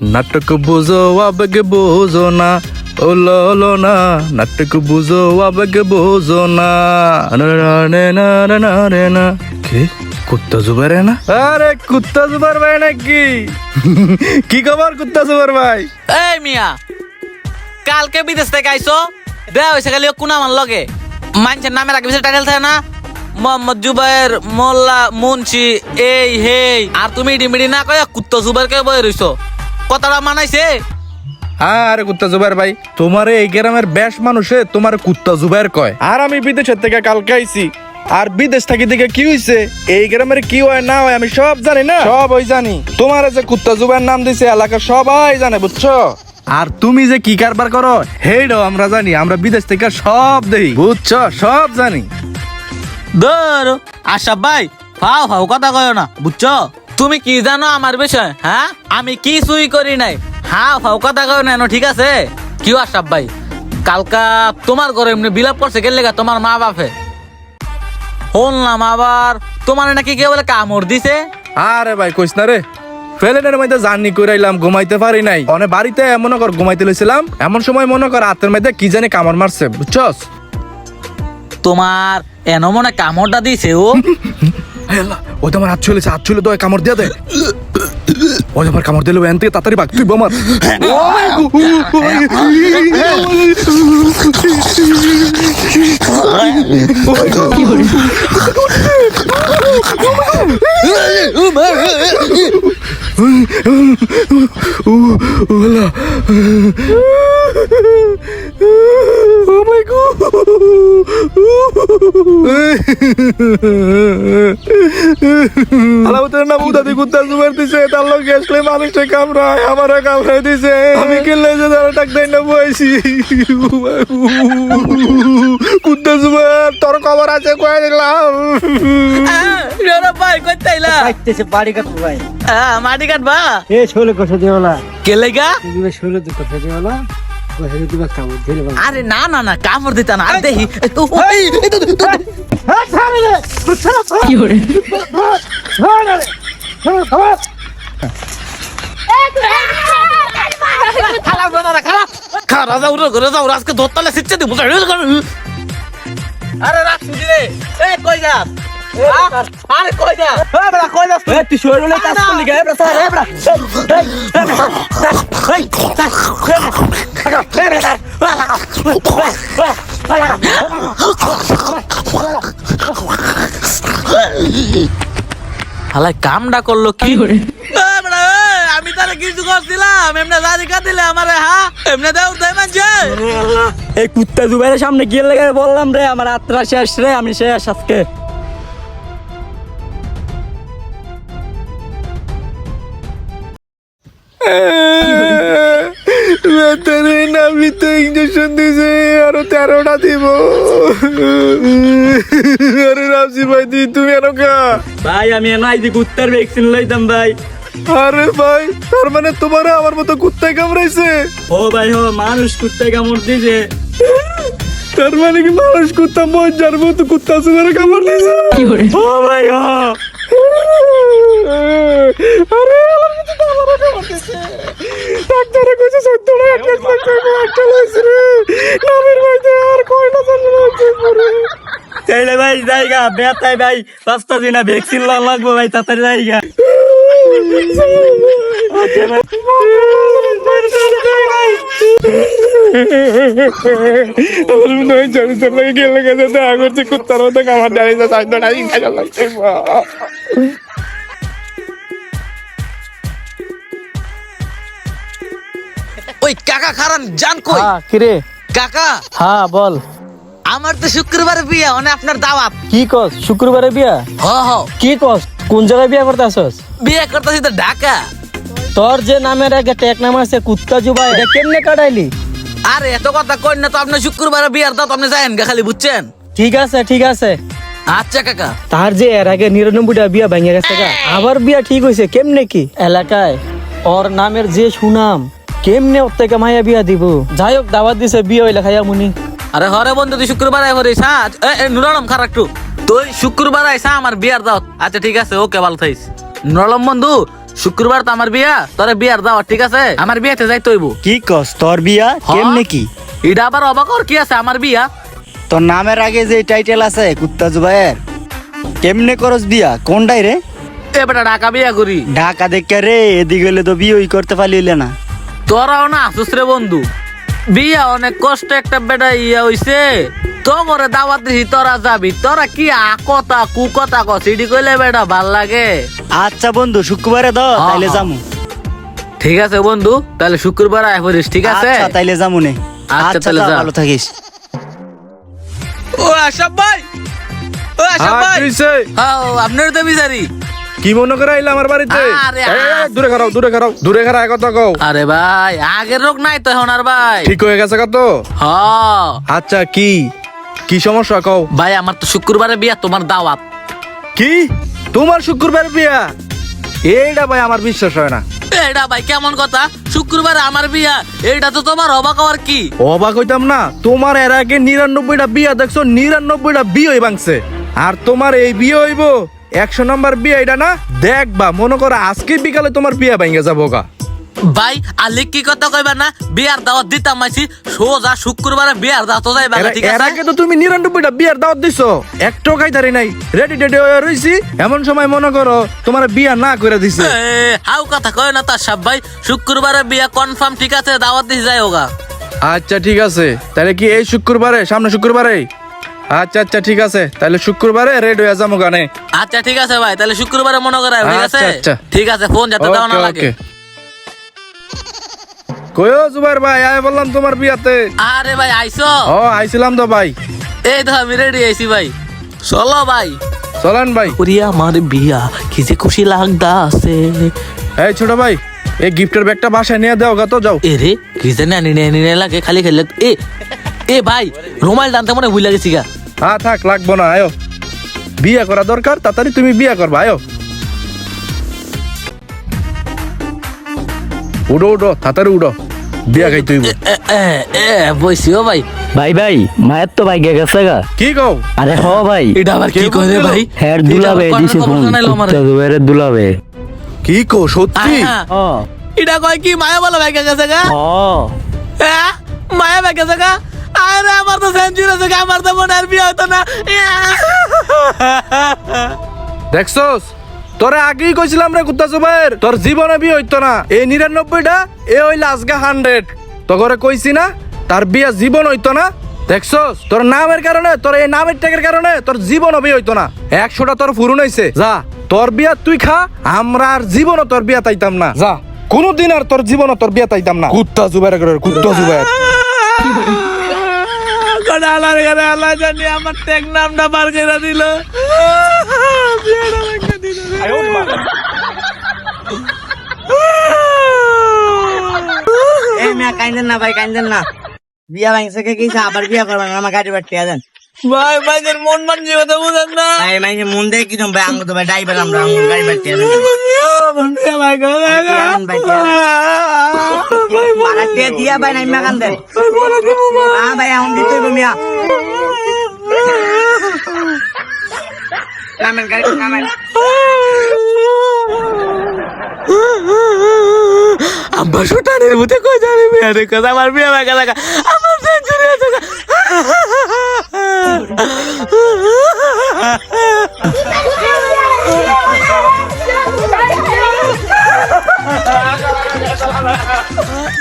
নাটক বুঝো, আবেগ বোঝো না। ও ললনা নাটক বুঝো, আবেগ বোঝো না। রে না রে না রে না কে? কুত্তা জুবার না? আরে, কুত্তা জুবার ভাই নাকি? কি খবর কুত্তা জুবার ভাই? এই মিয়া, কালকে বিদেশ থেকে আইছো? দেয়া হয়েছে খালি কোন আমার লগে। মানছেন নামের আগে টাইটেল থাকে না? মোহাম্মদ জুবাইর মোল্লা, মুন্সি, এই, হেই। আর তুমি ডিমিডি না কয়ে কুত্তা জুবাইর কে বয়ে রইছো? কথাটা মানাইছে? আরে কুত্তা জুবাইর ভাই তোমার এই গ্রামের বেশ মানুষে তোমার কুত্তা জুবাইর কয়। আর আমি বিদেশের থেকে কালকে আইছি আর বিদেশ থাকি থেকে কি হইছে? এই গ্রামের কি হয় না হয় আমি সব জানি না? সব ওই জানি। তোমার যে কুত্তা জুবাইর নাম দিছে এলাকা সবাই জানে বুঝছ? আর তুমি যে কি কারবার করো হেইডও আমরা জানি আমরা বিদেশ থেকে সব দেই বুঝছ? সব জানি। ধর আশা ভাই ফাও ফাও কথা কয় না বুঝছ? তুমি কি জানো আমার বিষয় হ্যাঁ? আমি কি সুই করি নাই। হ্যাঁ ফাও কথা কয় না ঠিক আছে? কি আশাব ভাই? কালকা তোমার ঘরে এমনি বিলাপ করছে কে গেলে তোমার মা বাপে। শুনলাম আবার তোমার নাকি কে বলে কামড় দিছে। আরে ভাই কইস না রে। ফেলেনের মধ্যে জার্নি করে আইলাম ঘুমাইতে পারি নাই। অনেক বাড়িতে মনে কর ঘুমাইতে লইছিলাম এমন সময় মনে কর হাতের মধ্যে কি জানি কামড় মারছে বুঝছস? তোমার এন মনে কামড়টা দিছে ও? হ্যাঁ আল্লাহ, ও তো আমার হাত চলেছে হাত চলে তো কামড় দিয়ে দেয় ও আমার কামড় দিলে ওয়ান থেকে তাড়াতাড়ি বাঘ তুই বোমার ওলা ও মাই আলাউদ্দিন না বুদা দি কুত্তা জুবার দিছে তার লোক গেছলে মানুষে কামড়ায় আমারও কামড়ায় দিছে। আমি কিনলে যে তারা টাক দেয় না বইছি কুত্তা জুবার তোর খবর আছে কয়ে দিলাম। ভাই কইতাইলা কাটতেছে বাড়ি কাটবো ভাই। মাটি কাটবা? এ শোলে কথা দিওলা কে লেগা? তুমি শোলে তো কথা দিওলা কথা আরে না না না কামড় দিতা না আরে দেখি আরে রাখ রে এ কই যাস? আরে কই যা এ বড়া কই যা এ তুই শোলে কাজ করলি গে এবড়া স্যার এবড়া হালাই কামডা করল কি করে আমি তাহলে কিছু করছিলাম এমনি দাদি দিলে আমারে হ্যাঁ এমনি দেও দেয় মানছে? এই কুত্তা দুবাইয়ের সামনে গিয়ে লেগে বললাম রে আমার আত্রা শেষ রে আমি শেষ আজকে। ভেতরে নামি তো ইঞ্জেকশন দিছে আরও তেরোটা দিব। আরে রামজি ভাই দি তুমি এনো কা ভাই আমি এনআই দি কুত্তার ভ্যাকসিন লইতাম ভাই। আরে ভাই তার মানে আমার মতো কুত্তায় কামড়াইছে? ও ভাই হো মানুষ কুত্তায় কামড় দিছে তার মানে কি মানুষ কুত্তা মজার মতো কুত্তা কামড় দিয়েছে? ও ভাই হো আরে আমার মতো তো আমারও কামড় দিয়েছে ডাক্তারে কইছে এক লাখ লাখ একটা লইছে রে। নামের মধ্যে আর কয়টা জানি লাগছে পরে? তাইলে ভাই জায়গা বেতাই ভাই পাঁচটা দিন ভ্যাকসিন লাগবো ভাই তাড়াতাড়ি জায়গা। আমার মনে হয় জানি গেলে গেছে দেখা করছে কুত্তার মতো সাইডটা লাগছে ওই কাকা খারান জান কই? হ্যাঁ কিরে? কাকা? হ্যাঁ বল। আমার তো শুক্রবারে বিয়া মানে আপনার দাওয়াত। কি কস? শুক্রবারে বিয়া? হ হ। কি কস? কোন জায়গায় বিয়া করতে আসস বিয়ে করতেছি তো ঢাকা। তোর যে নামের আগে টেক নাম আছে কুত্তা জুবাই এটা কেমনে কাটাইলি? আরে এত কথা কই না তো আপনি শুক্রবারে বিয়ার দাও আপনি যায়েন গা খালি বুঝছেন? ঠিক আছে ঠিক আছে। আচ্ছা কাকা। তার যে এর আগে নিরানব্বইটা বিয়া ভেঙে গেছে গা। আবার বিয়া ঠিক হয়েছে কেমনে কি? এলাকায় ওর নামের যে সুনাম কেমনে ওর থেকে মায়া বিয়া দিব? যাই হোক দাওয়াত দিছে বিয়ে হইলে খাইয়া মুনি। আরে হরে বন্ধু তুই শুক্রবার আয় হরিস হ্যাঁ এ, এ, নুরালম খারাপ একটু। তুই শুক্রবার আইসা আমার বিয়ার দাও আচ্ছা ঠিক আছে ওকে ভালো থাইস নুরালম বন্ধু শুক্রবার তো আমার বিয়া। তোরে বিয়ার দাওয়াত ঠিক আছে? আমার বিয়াতে যাই তৈব কি কস তোর বিয়া? কেমনে কি? এটা আবার অবাক হওয়ার কি আছে আমার বিয়া? তোর নামের আগে যে টাইটেল আছে কুত্তা জুবাইয়ের। কেমনে করস বিয়া? কোনটাই রে? বেটা ঢাকা বিয়া করি। ঢাকা দেখে রে এদিকে হলে তো বিয়ে করতে পারলিলে না। তোরাও না আসুস রে বন্ধু। বিয়া অনেক কষ্ট একটা বেটা ইয়া হইছে। তো করে দাওয়াত দিছি তোরা যাবি। তোরা কি আ কথা কু কস ইডি কইলে বেটা ভালো লাগে। আচ্ছা বন্ধু শুক্রবারে দাও হ্যাঁ, তাইলে হ্যাঁ। যামু। ঠিক আছে বন্ধু তাহলে শুক্রবার আয় পড়িস ঠিক আছে? আচ্ছা তাইলে যামু নে। আচ্ছা, আচ্ছা তাইলে যা, যা। ভালো থাকিস। ও আশাব ভাই! ও আশাব হ্যাঁ, ভাই! হ্যাঁ আপনার তো বিচারি। কি মনে করে আইলা আমার বাড়িতে? আরে, এই, এই, এই, দূরে খারাও দূরে খারাও দূরে খারাও কথা কও। আরে ভাই আগের রোগ নাই তো এখন আর ভাই? ঠিক হয়ে গেছে কত? হ। আচ্ছা কি? কি সমস্যা কও? ভাই আমার তো শুক্রবারে বিয়া তোমার দাওয়াত। কি? তোমার শুক্রবার বিয়া? এইটা ভাই আমার বিশ্বাস হয় না। এটা ভাই কেমন কথা? শুক্রবারে আমার বিয়া এইটা তো তোমার অবাক হওয়ার কি? অবাক হইতাম না। তোমার এর আগে নিরানব্বইটা বিয়া দেখছ নিরানব্বইটা বিয়ে ভাঙছে। আর তোমার এই বিয়ে হইব একশো নম্বর বিয়ে এটা না দেখবা মনে করো আজকে বিকালে তোমার বিয়া ভাঙে যাব গা। ভাই আলি কি কথা কইবা না? বিয়ার দাওয়াত দিতাম মাইছি সোজা শুক্রবারে বিয়ার দাওয়াত তো যাইবা ঠিক এর আগে তো তুমি নিরানব্বইটা বিয়ার দাওয়াত দিছো। একটাও খাইতারি নাই। রেডি টেডি হয়ে রইছি। এমন সময় মনে করো তোমার বিয়া না করে দিছে। হাউ কথা কয় না তার সব ভাই শুক্রবারে বিয়া কনফার্ম ঠিক আছে দাওয়াত দিস যাই হোগা আচ্ছা ঠিক আছে। তাহলে কি এই শুক্রবারে সামনে শুক্রবারে আচ্ছা আচ্ছা ঠিক আছে। তাহলে শুক্রবারে রেড হয়ে যাব গানে। আচ্ছা ঠিক আছে ভাই তাহলে শুক্রবারে মনে করে ঠিক আছে? আচ্ছা, আচ্ছা। ঠিক আছে ফোন যাতে দাও না লাগে। কয়ো জুবাইর ভাই আয় বললাম তোমার বিয়াতে। আরে ভাই আইসো? ও আইছিলাম তো ভাই। এই তো আমি রেডি আইছি ভাই। চলো ভাই। চলেন ভাই। ওরে আমার বিয়া কি যে খুশি লাগতাছে। এই ছোট ভাই এই গিফটের ব্যাগটা বাসায় নিয়ে দেও তো যাও। এ রে কি যে নানি নানি লাগে খালি খেলে এ এ ভাই রুমাল টানতে মনে ভুলে গেছি গা। হ্যাঁ থাক লাগবো না আয়ো। বিয়ে করা দরকার তাড়াতাড়ি তুমি বিয়ে করবা আয়ো। উডো উডো তাড়াতাড়ি উডো। বিয়া খাই তুই এ, এ, এ বইছিও ভাই। ভাই ভাই মায়ের তো ভাই গেছে গা। কি কও? আরে হ ভাই। এটা আবার কি কই? ভাই? হ্যাঁ দুলাবে দিছে ফোন। জুবাইরের দুলাবে। কি কও সত্যি? আহা, ও এটা কয় কি মায়া বলা ভাই গেছে গা? ও হ্যাঁ? মায়া ভাই গেছে গা? আরে আমার তো সেঞ্চুরি আছে আমার তো মনে আর বিয়ে হতো না। দেখছস? তোরে আগেই কইছিলাম রে কুত্তা জুবাইর তোর জীবনে বিয়ে হইতো না। এই নিরানব্বইটা এ হইলে আজকে হান্ড্রেড। তো করে কইছি না তার বিয়া জীবন হইতো না। দেখছস? তোর নামের কারণে তোর এই নামের ট্যাগের কারণে তোর জীবন বিয়ে হইতো না। একশোটা তোর ফুরুন হইছে। যা। তোর বিয়া তুই খা আমরা আর জীবনও তোর বিয়া তাইতাম না। যা। কোনদিন আর তোর জীবনও তোর বিয়া তাইতাম না। কুত্তা জুবাইর কুত্তা জুবাইর কোন আল্লাহর ঘরে আল্লাহ জানি আমার ট্যাগ নামটা বার করে দিল। এই মিয়া কাইন্দেন না ভাই কাইন্দেন না। বিয়া ভাঙছে কে কিছে আবার বিয়া করবেন আমার গাড়ি বাড়তে দেন ভাই ভাইদের মন মান জীবতে বুঝেন না। ভাই ভাই মন দেখে কি ভাই আঙ্গু তো ভাই ড্রাইভার আমরা গাড়ি বাড়তে দেন দিয়া ভাই নাই মিয়া কান্দেন হ্যাঁ ভাই এখন দিতে মিয়া নামেন গাড়ি নামেন আব্বা সুটানের মধ্যে কই যাবে বিয়া রে কথা আমার বিয়া লাগা লাগা আমার সেঞ্চুরি আছে